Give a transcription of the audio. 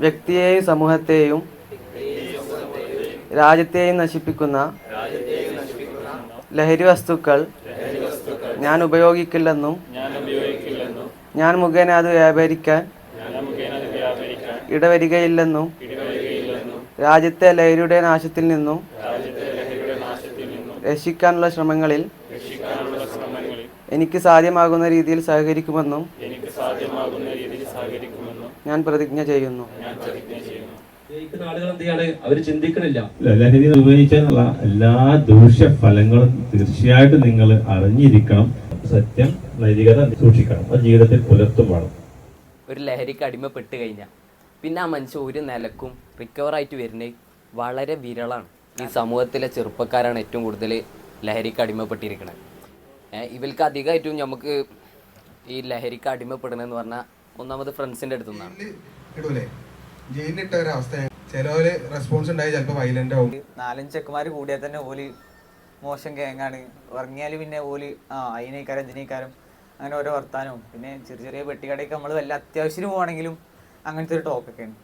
വ്യക്തിയെയും സമൂഹത്തെയും രാജ്യത്തെയും നശിപ്പിക്കുന്ന ലഹരി വസ്തുക്കൾ ഞാൻ ഉപയോഗിക്കില്ലെന്നും ഞാൻ മുഖേന അത് വ്യാപരിക്കാൻ ഇടവരികയില്ലെന്നും രാജ്യത്തെ ലഹരിയുടെ നാശത്തിൽ നിന്നും രക്ഷിക്കാനുള്ള ശ്രമങ്ങളിൽ എനിക്ക് സാധ്യമാകുന്ന രീതിയിൽ സഹകരിക്കുമെന്നും എനിക്ക് സാധ്യമാകുന്ന രീതിയിൽ സഹകരിക്കുമെന്നും ഞാൻ പ്രതിജ്ഞ ചെയ്യുന്നു. ഞാൻ പ്രതിജ്ഞ ചെയ്യുന്നു. അവർ ചിന്തിക്കണില്ല. ലഹരി ഉപയോഗിച്ചാലുള്ള എല്ലാ ദൂഷ്യഫലങ്ങളും തീർച്ചയായിട്ടും നിങ്ങൾ അറിഞ്ഞിരിക്കണം. സത്യം നൈതികത സൂക്ഷിക്കണം. അത് ജീവിതത്തിൽ പുലർത്തും വേണം. ഒരു ലഹരിക്ക് അടിമപ്പെട്ട് കഴിഞ്ഞാൽ പിന്നെ ആ മനുഷ്യൻ ഒരു നിലക്കും റിക്കവർ ആയിട്ട് വരുന്നത് വളരെ വിരളാണ്. ഈ സമൂഹത്തിലെ ചെറുപ്പക്കാരാണ് ഏറ്റവും കൂടുതൽ ലഹരിക്ക് അടിമപ്പെട്ടിരിക്കുന്നത് ഇവർക്ക് അധികമായിട്ടും നമുക്ക് ഈ ലഹരിക്ക് അടിമപ്പെടണമെന്ന് പറഞ്ഞാൽ ഒന്നാമത് ഫ്രണ്ട്സിന്റെ അടുത്തു നിന്നാണ്. ഇടൂലേ? ജയിലിലിട്ട ഒരവസ്ഥ ചിലവര് റെസ്പോൺസ് ഉണ്ടായി ചിലപ്പോൾ ആവും. ചെക്കന്മാർ കൂടിയാൽ തന്നെ ഓൽ മോശം കേങ്ങാണ് ഇറങ്ങിയാൽ പിന്നെ ഓൽ ആ അതിനേക്കാരം ഇതിനേക്കാരം അങ്ങനെ ഓരോ വർത്താനവും. പിന്നെ ചെറിയ ചെറിയ പെട്ടിക്കടയൊക്കെ നമ്മൾ വല്ല അത്യാവശ്യത്തിന് പോകണമെങ്കിലും അങ്ങനത്തെ ഒരു ടോക്കൊക്കെയാണ്